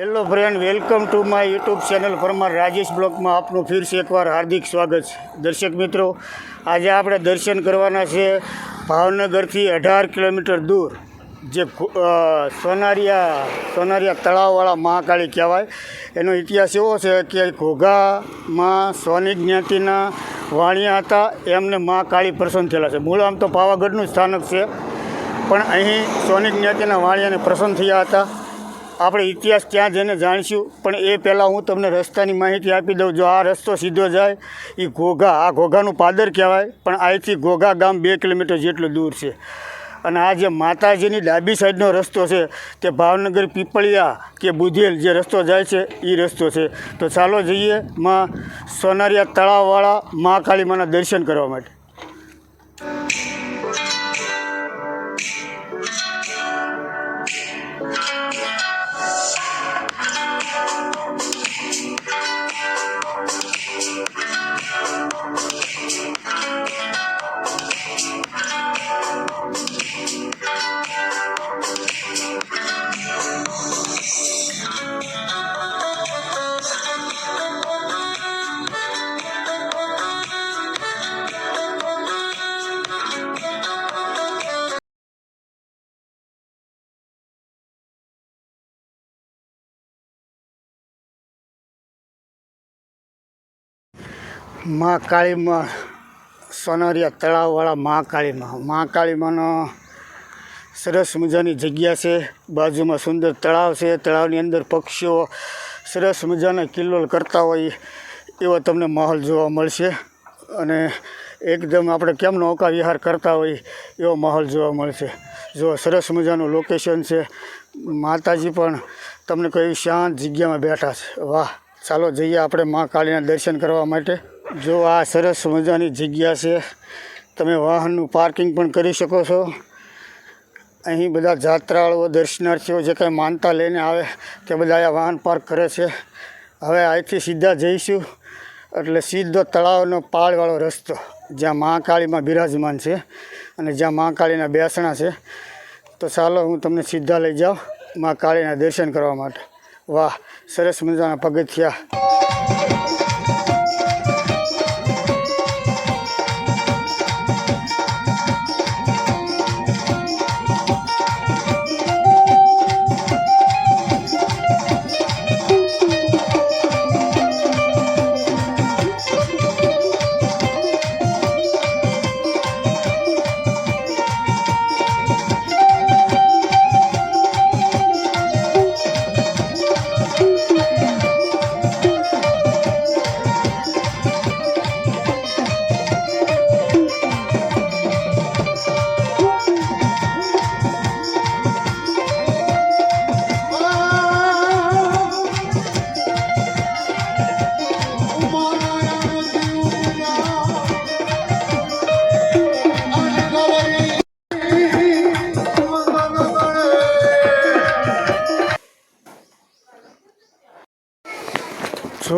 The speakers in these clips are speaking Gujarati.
Hello friend welcome to my YouTube channel Parmar Rajesh બ્લોગમાં આપનું ફિરસે એકવાર હાર્દિક સ્વાગત છે. દર્શક મિત્રો, આજે આપણે દર્શન કરવાના છે ભાવનગરથી અઢાર કિલોમીટર દૂર, જે સોનારિયા સોનારિયા તળાવવાળા મહાકાળી કહેવાય. એનો ઇતિહાસ એવો છે કે ઘોઘામાં સોની જ્ઞાતિના વાણિયા હતા, એમને મહાકાળી પ્રસન્ન થયેલા છે. મૂળ આમ તો પાવાગઢનું સ્થાનક છે. પણ અહીં સોની જ્ઞાતિના વાણિયાને પ્રસન્ન થયા હતા. આપણે ઇતિહાસ ત્યાં જઈને જાણીશું, પણ એ પહેલાં હું તમને રસ્તાની માહિતી આપી દઉં. જો આ રસ્તો સીધો જાય એ ઘોઘા, આ ઘોઘાનું પાદર કહેવાય, પણ અહીંથી ઘોઘા ગામ બે કિલોમીટર જેટલું દૂર છે. અને આ જે માતાજીની ડાબી સાઈડનો રસ્તો છે, તે ભાવનગર પીપળિયા કે બુધેલ જે રસ્તો જાય છે એ રસ્તો છે. તો ચાલો જઈએ માં સોનારિયા તળાવવાળા મહાકાળી માના દર્શન કરવા માટે. મહાકાળીમાં, સોનરિયા તળાવવાળા મહાકાળીમાં. મહાકાળીમાંનો સરસ મજાની જગ્યા છે. બાજુમાં સુંદર તળાવ છે. તળાવની અંદર પક્ષીઓ સરસ મજાના કિલ્લોલ કરતા હોય એવો તમને માહોલ જોવા મળશે. અને એકદમ આપણે કેમ નૌકા વિહાર કરતા હોય એવો માહોલ જોવા મળશે. જો સરસ મજાનું લોકેશન છે. માતાજી પણ તમને કોઈ શાંત જગ્યામાં બેઠા છે. વાહ! ચાલો જઈએ આપણે મા કાળીના દર્શન કરવા માટે. જો આ સરસ મજાની જગ્યા છે. તમે વાહનનું પાર્કિંગ પણ કરી શકો છો. અહીં બધા જાત્રાળુઓ, દર્શનાર્થીઓ જે કંઈ માનતા લઈને આવે તે બધા આ વાહન પાર્ક કરે છે. હવે અહીંથી સીધા જઈશું. એટલે સીધો તળાવનો પાળવાળો રસ્તો, જ્યાં મહાકાળીમાં બિરાજમાન છે અને જ્યાં મહાકાળીના બેસણા છે. તો ચાલો હું તમને સીધા લઈ જાઉં મહાકાળીના દર્શન કરવા માટે. વાહ, સરસ મજાના પગથિયા.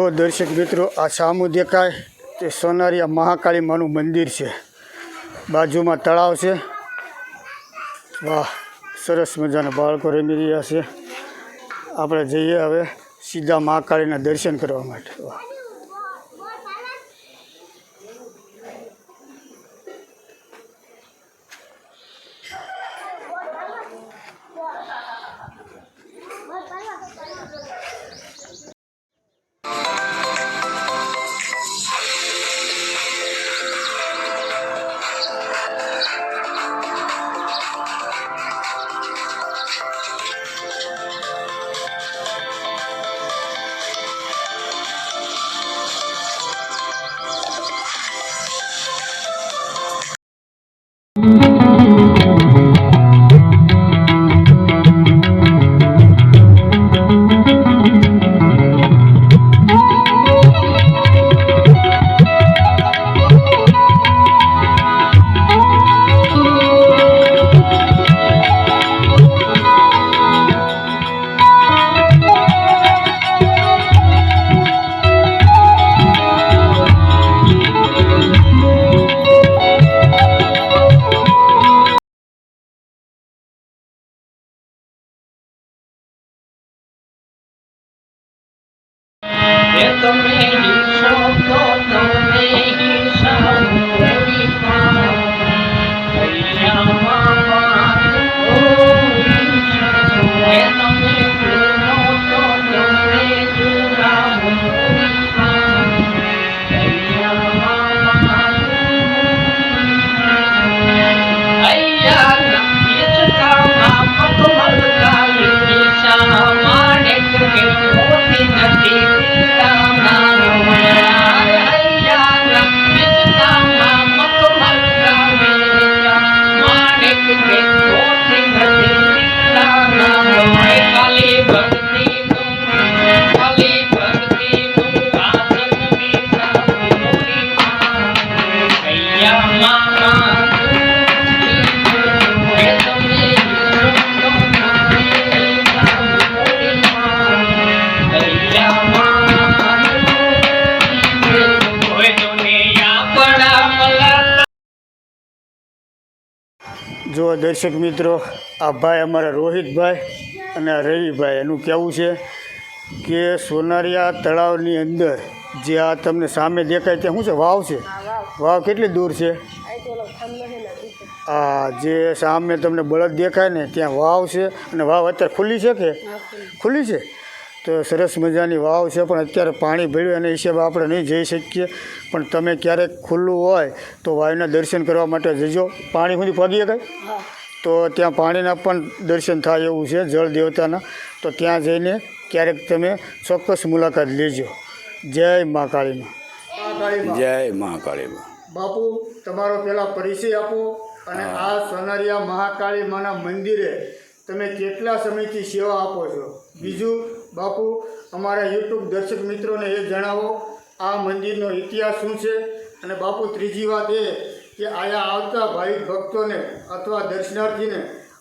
જો દર્શક મિત્રો, આ સામું દેખાય તે સોનારિયા મહાકાળી માનું મંદિર છે. બાજુમાં તળાવ છે. વાહ, સરસ મજાના બાળકો રમી રહ્યા છે. આપણે જઈએ હવે સીધા મહાકાળીના દર્શન કરવા માટે. વાહ. તમે હિસો તો જો દર્શક મિત્રો આ ભાઈ અમારા રોહિતભાઈ અને રવિભાઈ એનું કહેવું છે કે સોનારિયા તળાવની અંદર જે આ તમને સામે દેખાય ત્યાં શું છે? વાવ છે? વાવ. કેટલી દૂર છે? આ જે સામે તમને બળદ દેખાય ને ત્યાં વાવ છે. અને વાવ અત્યારે ખુલ્લી છે કે? ખુલ્લી છે? તો સરસ મજાની વાવ છે પણ અત્યારે પાણી ભર્યું એના હિસાબે આપણે નહીં જઈ શકીએ. પણ તમે ક્યારેક ખુલ્લું હોય તો વાયુના દર્શન કરવા માટે જજો. પાણી સુધી પગીએ કંઈ તો ત્યાં પાણીના પણ દર્શન થાય એવું છે જળ દેવતાના. તો ત્યાં જઈને ક્યારેક તમે ચોક્કસ મુલાકાત લેજો. જય મા કાળીમાં. જય મહાકાળીમાં બાપુ તમારો પહેલાં પરિચય આપો અને આ સોનારિયા મહાકાળી માના મંદિરે તમે કેટલા સમયથી સેવા આપો છો? બીજું? બાપુ અમારા યુટ્યુબ દર્શક મિત્રોને એ જણાવો આ મંદિરનો ઇતિહાસ શું છે? અને બાપુ ત્રીજી વાત એ કે આયા આવતા ભાવિક ભક્તોને અથવા દર્શનાર્થીને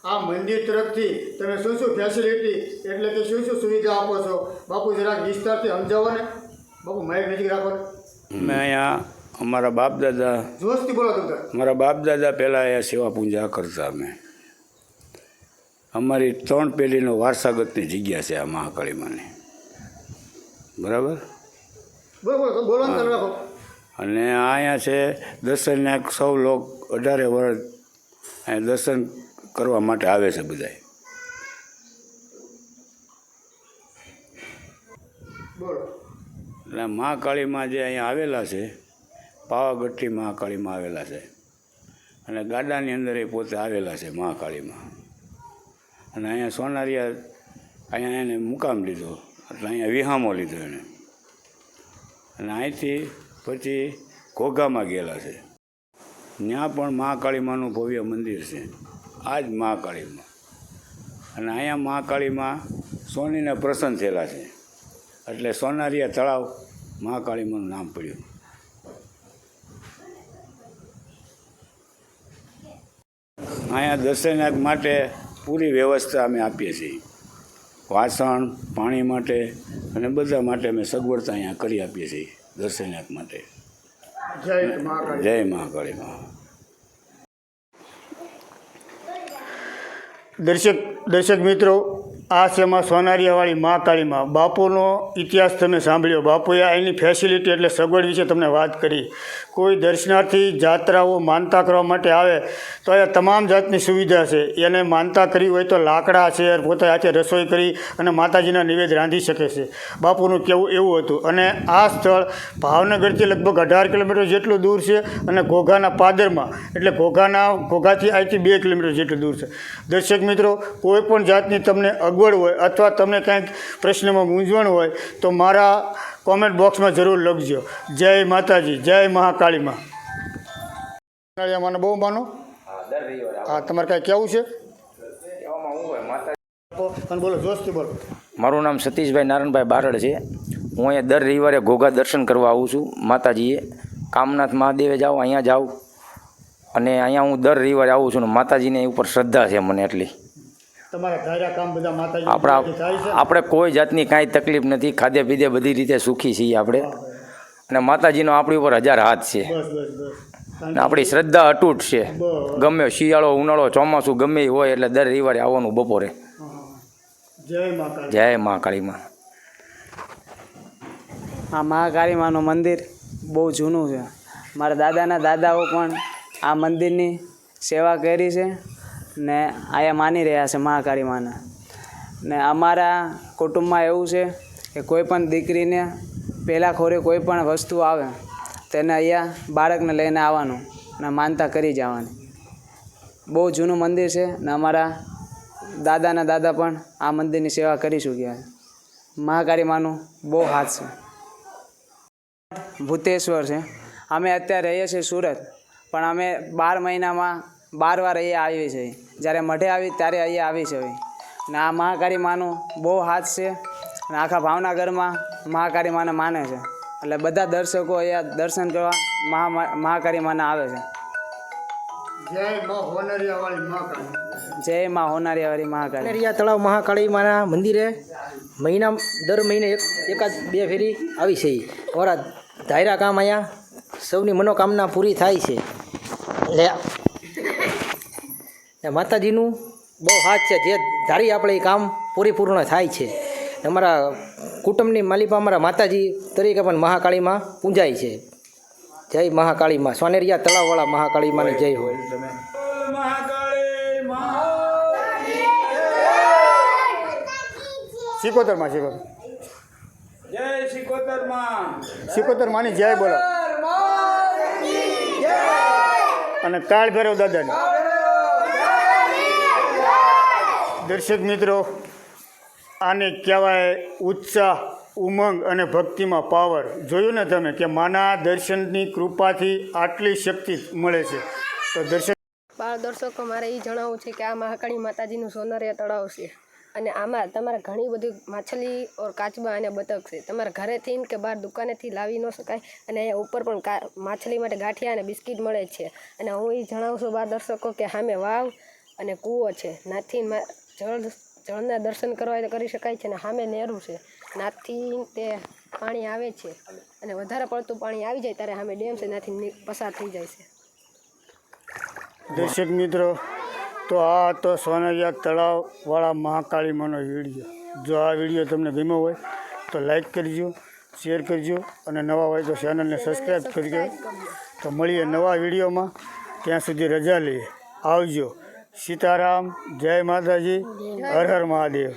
આ મંદિર તરફથી તમે શું શું ફેસિલિટી એટલે કે શું શું સુવિધા આપો છો? બાપુ જરાક વિસ્તારથી સમજાવો ને. બાપુ માઇક નજીક રાખો મેં અહીંયા અમારા બાપ દાદા જોશથી બોલો તમે. મારા બાપ દાદા પહેલાં અહીંયા સેવા પૂજા કરતા અમે. અમારી ત્રણ પેઢીનો વારસાગતની જગ્યા છે આ મહાકાળીમાંની. બરાબર? બોલો બોલો તમે બોલો ને તમે રાખો. અને અહીંયા છે દર્શનના સૌ લોક અઢારે વર્ષ અહીંયા દર્શન કરવા માટે આવે છે બધાય. એટલે મહાકાળીમાં જે અહીંયા આવેલા છે પાવાગઢથી મહાકાળીમાં આવેલા છે. અને ગાડાની અંદર એ પોતે આવેલા છે મહાકાળીમાં. અને અહીંયા સોનારિયા અહીંયા એને મુકામ લીધો. એટલે અહીંયા વિહામો લીધો એને. અને અહીંથી પછી ઘોઘામાં ગયેલા છે. ત્યાં પણ મહાકાળીમાનું ભવ્ય મંદિર છે. આ જ મહાકાળીમાં. અને અહીંયા મહાકાળીમાં સોનીને પ્રસન્ન થયેલા છે. એટલે સોનારિયા તળાવ મહાકાળીમાનું નામ પડ્યું. અહીંયા દર્શનાર્થ માટે પૂરી વ્યવસ્થા અમે આપીએ છીએ. વાસણ પાણી માટે અને બધા માટે અમે સગવડતા અહીંયા કરી આપીએ છીએ દર્શનાર્થ માટે. જય મહાકાળી. મહાકાળીમાં દર્શક દર્શક મિત્રો આ છે માં સોનારિયાવાળી મા. કાળીમાં બાપુનો ઇતિહાસ તમે સાંભળ્યો. બાપુએ એની ફેસિલિટી એટલે સગવડ વિશે તમને વાત કરી. કોઈ દર્શનાર્થી જાત્રાઓ માનતા કરવા માટે આવે, તો અહીંયા તમામ જાતની સુવિધા છે. એને માનતા કરી હોય તો લાકડા છે પોતે હાથે રસોઈ કરી અને માતાજીના નિવેદ રાંધી શકે છે. બાપુનું કહેવું એવું હતું. અને આ સ્થળ ભાવનગરથી લગભગ અઢાર કિલોમીટર જેટલું દૂર છે અને ઘોઘાના પાદરમાં, એટલે ઘોઘાના, ઘોઘાથી અહીંથી બે કિલોમીટર જેટલું દૂર છે. દર્શક મિત્રો, કોઈ પણ જાતની તમને અગવડ હોય અથવા તમને કાંઈક પ્રશ્નમાં મૂંઝવણ હોય, તો મારા કોમેન્ટ બોક્સમાં જરૂર લખજો. જય માતાજી જય મહાકાળીમાં. મને બહુ માનો? હા તમારે કાંઈ કેવું છે? અને બોલો જોશથી બોલો. મારું નામ સતીશભાઈ નારાયણભાઈ બારડ છે. હું અહીંયા દર રવિવારે ઘોઘા દર્શન કરવા આવું છું માતાજીએ. કામનાથ મહાદેવે જાઉં અહીંયા જાઉં અને અહીંયા હું દર રવિવારે આવું છું ને માતાજીને એ ઉપર શ્રદ્ધા છે મને એટલી. આપણા આપણે કોઈ જાતની કાંઈ તકલીફ નથી ખાધે પીધે બધી રીતે સુખી છીએ આપણે. અને માતાજીનો આપણી ઉપર હજાર હાથ છે. બસ બસ બસ. અને આપણી શ્રદ્ધા અતૂટ છે. ગમે શિયાળો ઉનાળો ચોમાસું ગમે હોય એટલે દર રવિવારે આવવાનું બપોરે. જય મા કાળીમાં આ મહાકાળીમાનું મંદિર બહુ જૂનું છે. મારા દાદાના દાદાઓ પણ આ મંદિરની સેવા કરી છે. ને આયા માની રહ્યા છે મહાકાળી માને ને અમારા કુટુંબમાં એવું છે કે કોઈ પણ દીકરીને પહેલાં ખોરે કોઈ પણ વસ્તુ આવે, તેને અહીંયા બાળકને લઈને આવવાનું ને માનતા કરી જવાની. બહુ જૂનું મંદિર છે ને અમારા દાદાના દાદા પણ આ મંદિરની સેવા કરી ચૂક્યા છે. મહાકાળી માનું બહુ હાથ છે. ભૂતેશ્વર છે. અમે અત્યારે રહીએ છીએ સુરત, પણ અમે બાર મહિનામાં બાર વાર અહીંયા આવીએ છીએ. જ્યારે મઢે આવી ત્યારે અહીંયા આવી છે ને આ મહાકાળી માનું બહુ હાથ છે અને આખા ભાવનગરમાં મહાકાળી માને માને છે. એટલે બધા દર્શકો અહીંયા દર્શન કરવા મહા મહાકાળી માને આવે છે. જય મા હોનરિયાવાળી મહાકાળી. તળાવ મહાકાળી માના મંદિરે મહિના દર મહિને એક એકાદ બે ફેરી આવી છે. અમારા ધાયરા કામ અહીંયા સૌની મનોકામના પૂરી થાય છે. એટલે ને માતાજીનું બહુ હાથ છે જે ધારી આપણે એ કામ પૂરીપૂર્ણ થાય છે. અમારા કુટુંબની માલિપા અમારા માતાજી તરીકે પણ મહાકાળીમાં પૂજાય છે. જય મહાકાળીમાં સોનેરિયા તળાવવાળા મહાકાળીમાંની જય હોય. સિકોતરમાં સિકોતર જય સિકોતરમાં. સિકોતરમાંની જય બોલો. અને કાળ ભેરવ દાદાની. દર્શક મિત્રો, આને કહેવાય ઉત્સાહ, ઉમંગ અને ભક્તિમાં પાવર. જોયું ને તમે કે માના દર્શનની કૃપાથી આટલી શક્તિ મળે છે. તો દર્શક બાળ દર્શકો, મારે એ જણાવવું છે કે આ મહાકાળી માતાજીનું સોનરિયા તળાવ છે. અને આમાં તમારે ઘણી બધી માછલી ઓર કાચબા અને બતક છે. તમારે ઘરેથી કે બહાર દુકાનેથી લાવી ન શકાય અને અહીંયા ઉપર પણ માછલી માટે ગાંઠિયા અને બિસ્કિટ મળે છે. અને હું એ જણાવું છું બાળ દર્શકો કે સામે વાવ અને કૂવો છે. નાથી જળ, જળના દર્શન કરવા કરી શકાય છે અને સામે નહેરું છે. નાથી તે પાણી આવે છે અને વધારે પડતું પાણી આવી જાય ત્યારે સામે ડેમ છે નાથી પસાર થઈ જાય છે. દર્શક મિત્રો, તો આ હતો સોનરિયા તળાવવાળા મહાકાળીમાંનો વીડિયો. જો આ વીડિયો તમને ગમ્યો હોય, તો લાઈક કરજો, શેર કરજો અને નવા હોય તો ચેનલને સબસ્ક્રાઈબ કરજો. તો મળીએ નવા વિડીયોમાં. ત્યાં સુધી રજા લઈએ આવજો. સીતારામ જય માતાજી હર હર મહાદેવ.